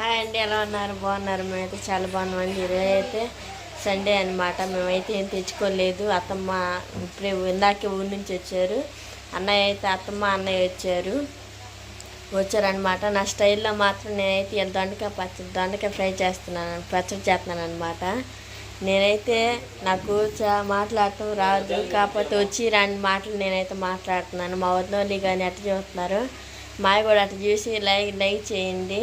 Hi అండి ఎలా ఉన్నారు? బాగున్నారు? మేమైతే చాలా బాగున్నామండి ఈరోజు అయితే సండే అనమాట మేమైతే ఏం తెచ్చుకోలేదు. అత్తమ్మ ఇప్పుడే ఇందాకే ఊరి నుంచి వచ్చారు. అన్నయ్య అయితే అత్తమ్మ అన్నయ్య వచ్చారు. వచ్చారనమాట నా స్టైల్లో మాత్రం నేనైతే దొండకాయ పచ్చడి దొండకాయ ఫ్రై చేస్తున్నాను. పచ్చడి చేస్తున్నాను అనమాట నేనైతే నాకు చా మాట్లాడటం రాదు. కాకపోతే వచ్చి రాని మాటలు నేనైతే మాట్లాడుతున్నాను. మా వదినోళ్ళు కానీ అట్ట చూస్తున్నారు మావి కూడా అట్ట చూసి లైక్ లైక్ చేయండి.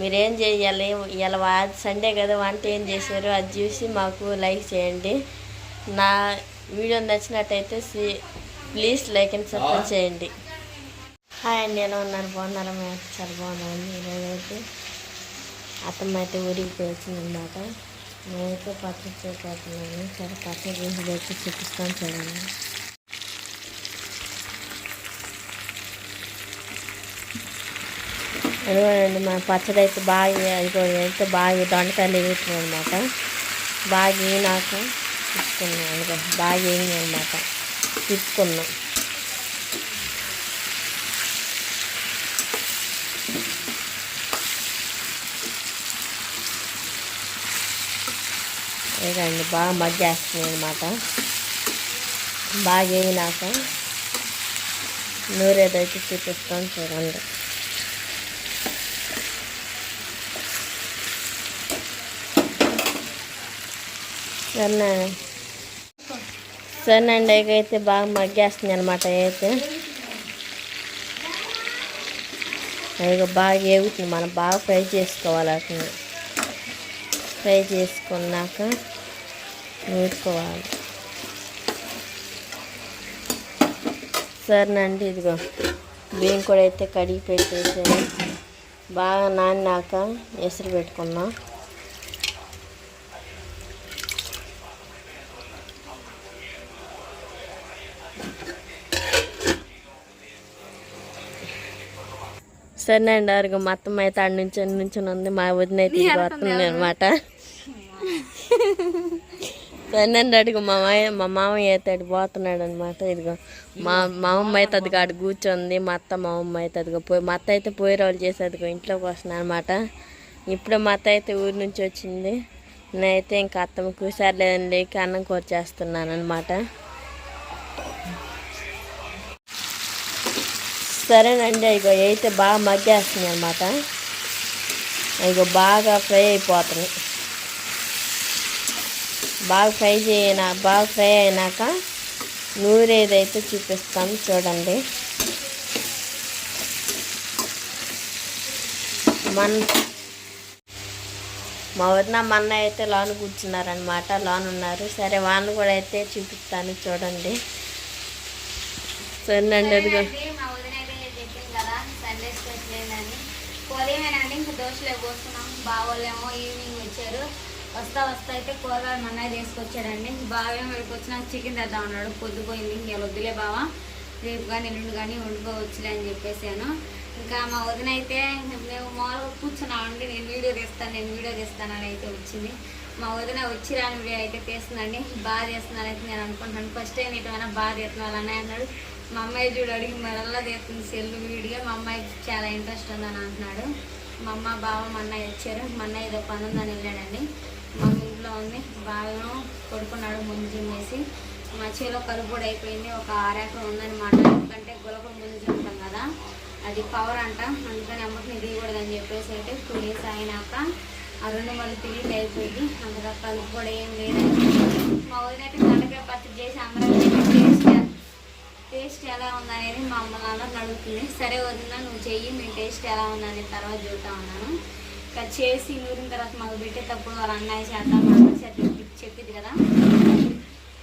మీరేం చేయాలి ఇలా సండే కదా వంట ఏం చేశారు? అది చూసి మాకు లైక్ చేయండి. నా వీడియో నచ్చినట్టయితే ప్లీజ్ లైక్ అండ్ సబ్స్క్రైబ్ చేయండి. హాయ్ అండి ఎలా ఉన్నారు? బాగున్నారా? మేము చాలా బాగున్నామండి. ఈరోజు అయితే అత్తమ్మ అయితే ఊరికి వచ్చిందన్నమాట నేనైతే పచ్చడి చేస్తున్నాను సరే పచ్చడి చేసి పెట్టి చూపిస్తాను చూడండి. అదిగోనండి మన పచ్చడి అయితే బాగా ఇదిగో అయితే బాగా దొండకాయలు వేగుతున్నాయి అనమాట బాగా వేగినాక తీసుకున్నాం అదిగో బాగా ఏమి అనమాట తీసుకున్నాం ఇదండి బాగా మగ్గేస్తుంది అనమాట బాగా వేగినాక నూరేదైతే చూపిస్తాను చూడండి. సరేనా? సరేనండి ఇక అయితే బాగా మగ్గేస్తుంది అనమాట అయితే. ఇక బాగా ఏగుతుంది మనం బాగా ఫ్రై చేసుకోవాలి వాటిని ఫ్రై చేసుకున్నాక నూరుకోవాలి సరేనండి ఇదిగో బియ్యం కూడా అయితే కడిగి పెట్టేసాను. బాగా నాన్నాక ఎసురు పెట్టుకున్నాం సరేనండి అరుగు మొత్తం అయితే ఆడ నుంచి నుంచి ఉంది. మా వదిన అయితే వస్తుంది అనమాట సరేనండి అడుగు. మా మాయ మా మామయ్య అయితే అటు పోతున్నాడు అనమాట ఇదిగో మా మా అమ్మ అయితే అది కాడు కూర్చొంది. మా అత్త మా అమ్మ అయితే అదిగో పోయి మా అత్త అయితే పోయి రోజులు చేసి అదిగో ఇంట్లోకి వస్తున్నాను అనమాట ఇప్పుడు మా అత్త అయితే ఊరి నుంచి వచ్చింది. నేనైతే ఇంకా అత్తమ్మకు సర్లేదని లేక అన్నం కూర చేస్తున్నాను అనమాట సరేనండి ఇక అయితే బాగా మగ్గేస్తుంది అనమాట ఇక బాగా ఫ్రై అయిపోతుంది బాగా ఫ్రై చేయన బాగా ఫ్రై అయినాక నూరేదైతే చూపిస్తాను చూడండి. మన మా వదిన మా అయితే లోన్ కూర్చున్నారనమాట లోన్ ఉన్నారు. సరే వాళ్ళు కూడా అయితే చూపిస్తాను చూడండి. సరేనండి అదిగో అంటే మా వదిన అయితే చెప్పింది కదా సండే స్పెషల్ ఏంటని ఉదయమేనండి ఇంకా దోశలే పోస్తున్నాం. బావోళ్ళేమో ఈవినింగ్ వచ్చారు. వస్తా వస్తా అయితే కూరగాయలు మన తీసుకొచ్చాడండి. బావేమో ఇక్కడికి వచ్చినాక చికెన్ తెద్దాం అన్నాడు. పొద్దుపోయింది ఇంకా వద్దులే బావా. రేపు కానీ ఎల్లుండి కానీ వండుకోవచ్చులే అని చెప్పేసాను. ఇంకా మా వదిన అయితే మేము మామూలుగా కూర్చున్నామండి. నేను వీడియో తీస్తాను నేను వీడియో తీస్తాను అని అయితే వచ్చింది. మా వదిన వచ్చి రాని వీడియో అయితే తీస్తుందండి. బాగా చేస్తున్నాను అయితే నేను అనుకుంటున్నాను. ఫస్ట్ టైం ఇటువైనా బాగా తీస్తున్నాను అని అన్నాడు. మా అమ్మాయి చూడు అడిగి మరల్లా తీస్తుంది సెల్ వీడియో మా అమ్మాయికి చాలా ఇంట్రెస్ట్ ఉందని అంటున్నాడు. మా అమ్మ బావ మా అన్నయ్య వచ్చారు. మా అన్నయ్య ఏదో పని ఉందని వెళ్ళాడండి. మా ఇంట్లో ఉంది. బాగా పడుకున్నాడు ముందు జిమ్మేసి మా చేలో కలుపు కూడా అయిపోయింది. ఒక ఆరేకరం ఉందనమాట ఎందుకంటే గులకం ముందు ఉంటాం కదా. అది పవర్ అంట. అందుకని అమ్మకి దిగకూడదని చెప్పేసి అయితే టూ డేస్ అయినాక ఆ రెండు మళ్ళీ తిరిగి అయిపోయింది. అందులో కలుపు కూడా ఏం లేదని ఉందనేది మా అమ్మ నాన్న అడుగుతుంది సరే వదిన నువ్వు చెయ్యి మీ టేస్ట్ ఎలా ఉందని తర్వాత చూస్తా ఉన్నాను ఇంకా చేసి నూరిన తర్వాత మాకు పెట్టేటప్పుడు వాళ్ళ అన్నయ్య చేద్దాం మా చేత చెప్పి- చెప్పింది కదా.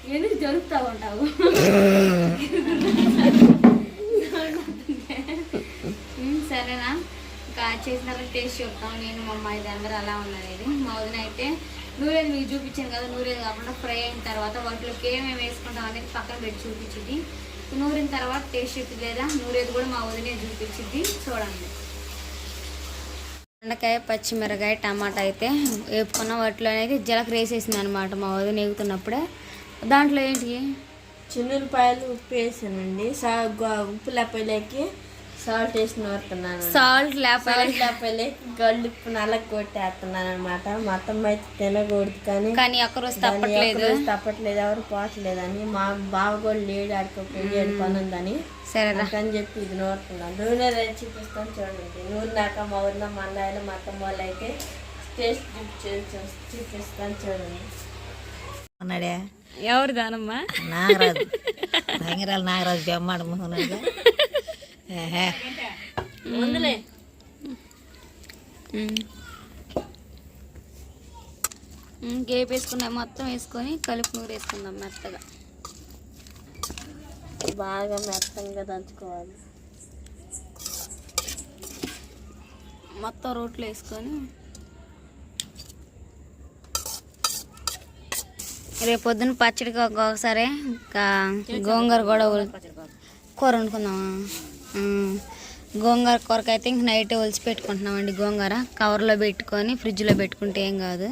ఎందుకు జరుపుతూ ఉంటావు? సరేనా. ఇంకా చేసిన తర్వాత టేస్ట్ చెప్తాం నేను మా అమ్మాయి అందరూ అలా ఉన్నది. మా వదిన అయితే నూరేది మీకు చూపించాను కదా. నూరేది కాకుండా ఫ్రై అయిన తర్వాత వాటిలోకి ఏమేమి వేసుకుంటాం అనేది పక్కన పెట్టి చూపించింది. నూరిన తర్వాత టేస్ట్ చెప్తుంది లేదా? నూరేది కూడా మా వదినే చూపించింది. చూడండి. బెండకాయ పచ్చిమిరకాయ టమాటా అయితే వేపుకున్న వాటిలో అనేది జీలకర్ర వేసేసింది అనమాట మా వదిన వేగుతున్నప్పుడే దాంట్లో ఏంటి? చిన్నులపాయలు ఉప్పు వేసానండి. సా ఉప్పు లేపలేకి సాల్ట్ వేసి నూరుతున్నాను. సాల్ట్ లేకపోతే గల్లుప్పు నల్లకి కొట్టేస్తున్నాను అనమాట మొత్తం అయితే తినకూడదు కానీ కానీ ఒక్క రోజు దాన్ని తప్పట్లేదు. ఒక్కరోజు తప్పట్లేదు. ఎవరు పోవట్లేదని. మా బావ కూడా లేడు ఆడికి పెళ్ళి ఏడు పని ఉందని సరేరా. అని చెప్పి ఇది నూరుతున్నాను. నూనె రేపు చూపిస్తాను చూడండి. నూరినాక మా ఊరిలో మా అన్నయ్యలు మా అత్తమ్మ వాళ్ళు అయితే టేస్ట్ చూపి- చూపిస్తాను చూడండి. ఉన్నాడే? ఎవరు దానమ్మా? నాగరాజు. భయంకరాలు నాగరాజు బెమ్మాడు ముందులే గేప్ వేసుకున్నాం మొత్తం వేసుకొని కలుపు నూరు వేసుకుందాం మెత్తగా. బాగా మెత్తంగా దంచుకోవాలి. మొత్తం రోట్లో వేసుకొని రేపు పొద్దున్న పచ్చడికి ఒక్కొక్కసారి ఇంకా గోంగూర కూడా కూర వండుకుందామా. గోంగూర కొరకు అయితే ఇంక నైట్ ఒలిచి పెట్టుకుంటున్నామండి గోంగూర. కవర్లో పెట్టుకొని ఫ్రిడ్జ్లో పెట్టుకుంటే ఏం కాదు.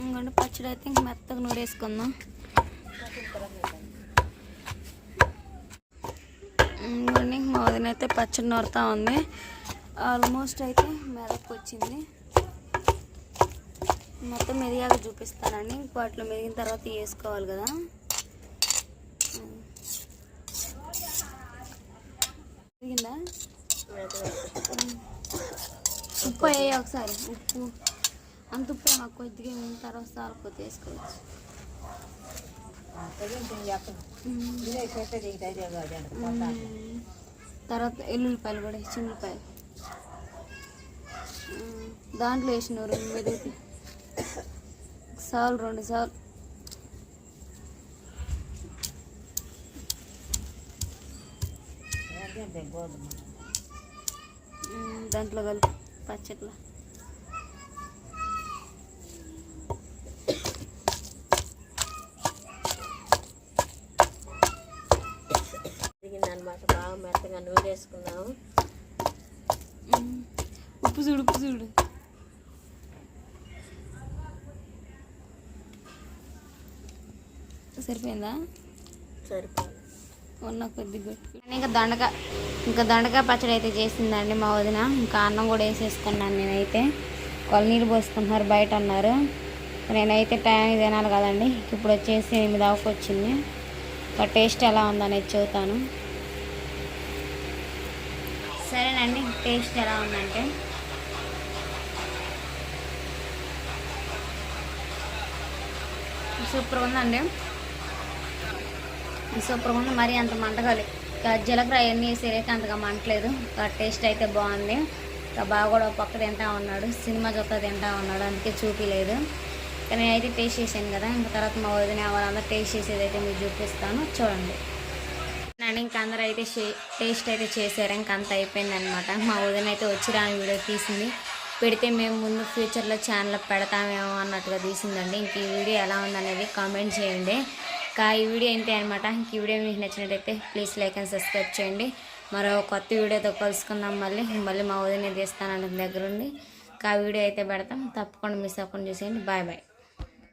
ఇంకొండ పచ్చడి అయితే ఇంక మెత్తగా నూరేసుకుందాం. ఇంకోండి మా వదిన అయితే పచ్చడి నూరుతా ఉంది. ఆల్మోస్ట్ అయితే మెదకు వచ్చింది మొత్తం మెదిగాక చూపిస్తానండి. వాటిలో మెదిగిన తర్వాత వేసుకోవాలి కదా. మెదిగిందా ఉప్పు వేయ ఒకసారి. ఉప్పు. అంత ఉప్పు మాకు కొద్దిగా అయిన తర్వాత సారిపోతే వేసుకోవచ్చు. తర్వాత ఎల్లుల్లిపాయలు కూడా చిన్నపాయలు దాంట్లో వేసినారు రెండు సాలు రెండు సార్లు దాంట్లో కలిపి పచ్చట్ల. అనమాట బాగా మెత్తగా నూరేసుకున్నాము ఉప్పు చూడు ఉప్పు చూడు. సరిపోయిందా? సరిపోదు ఉన్న కొద్ది ఇంకా దొండక ఇంకా దొండకాయ పచ్చడి అయితే చేసిందండి మా వదిన. ఇంకా అన్నం కూడా వేసేసుకున్నాను నేనైతే. నీళ్ళు పోసుకుంటున్నారు బయట అన్నారు. నేనైతే టైం తినాలి కదండి. ఇప్పుడు వచ్చేసి ఎనిమిది ఆవుకు వచ్చింది. ఇంకా టేస్ట్ ఎలా ఉందనేది చెబుతాను. సరేనండి టేస్ట్ ఎలా ఉందంటే? సూపర్గా ఉందండి. సూపర్గా ఉంది మరీ అంత మంటగాలి. జీలకర్ర అవన్నీ వేసేరైతే అంతగా మంటలేదు. టేస్ట్ అయితే బాగుంది. బాగా కూడా ఒక పక్క తింటా ఉన్నాడు. సినిమా చూస్తా తింటా ఉన్నాడు. అందుకే చూపించలేదు కానీ అయితే టేస్ట్ చేశాను కదా. ఇంకా తర్వాత మా వదిన వాళ్ళందరూ టేస్ట్ చేసేది అయితే మీకు చూపిస్తాను. చూడండి. అండ్ ఇంకా అందరూ అయితే టేస్ట్ అయితే చేశారు. ఇంకా అంత అయిపోయింది అనమాట మా వదిన అయితే వచ్చి రాని వీడియో తీసింది. పెడితే మేము ముందు ఫ్యూచర్లో ఛానల్ పెడతామేమో అన్నట్టుగా తీసిందండి. ఇంక ఈ వీడియో ఎలా ఉందనేది కామెంట్ చేయండి. ఇంకా ఈ వీడియో ఏంటి అనమాట ఇంక ఈ వీడియో మీకు నచ్చినట్టయితే ప్లీజ్ లైక్ అండ్ సబ్స్క్రైబ్ చేయండి. మరో కొత్త వీడియోతో కలుసుకుందాం మళ్ళీ. మళ్ళీ మా వదిన తీస్తాను దగ్గరుండి ఇంకా ఆ వీడియో అయితే పెడతాం. తప్పకుండా మిస్ అవ్వకుండా చూసేయండి. Bye bye.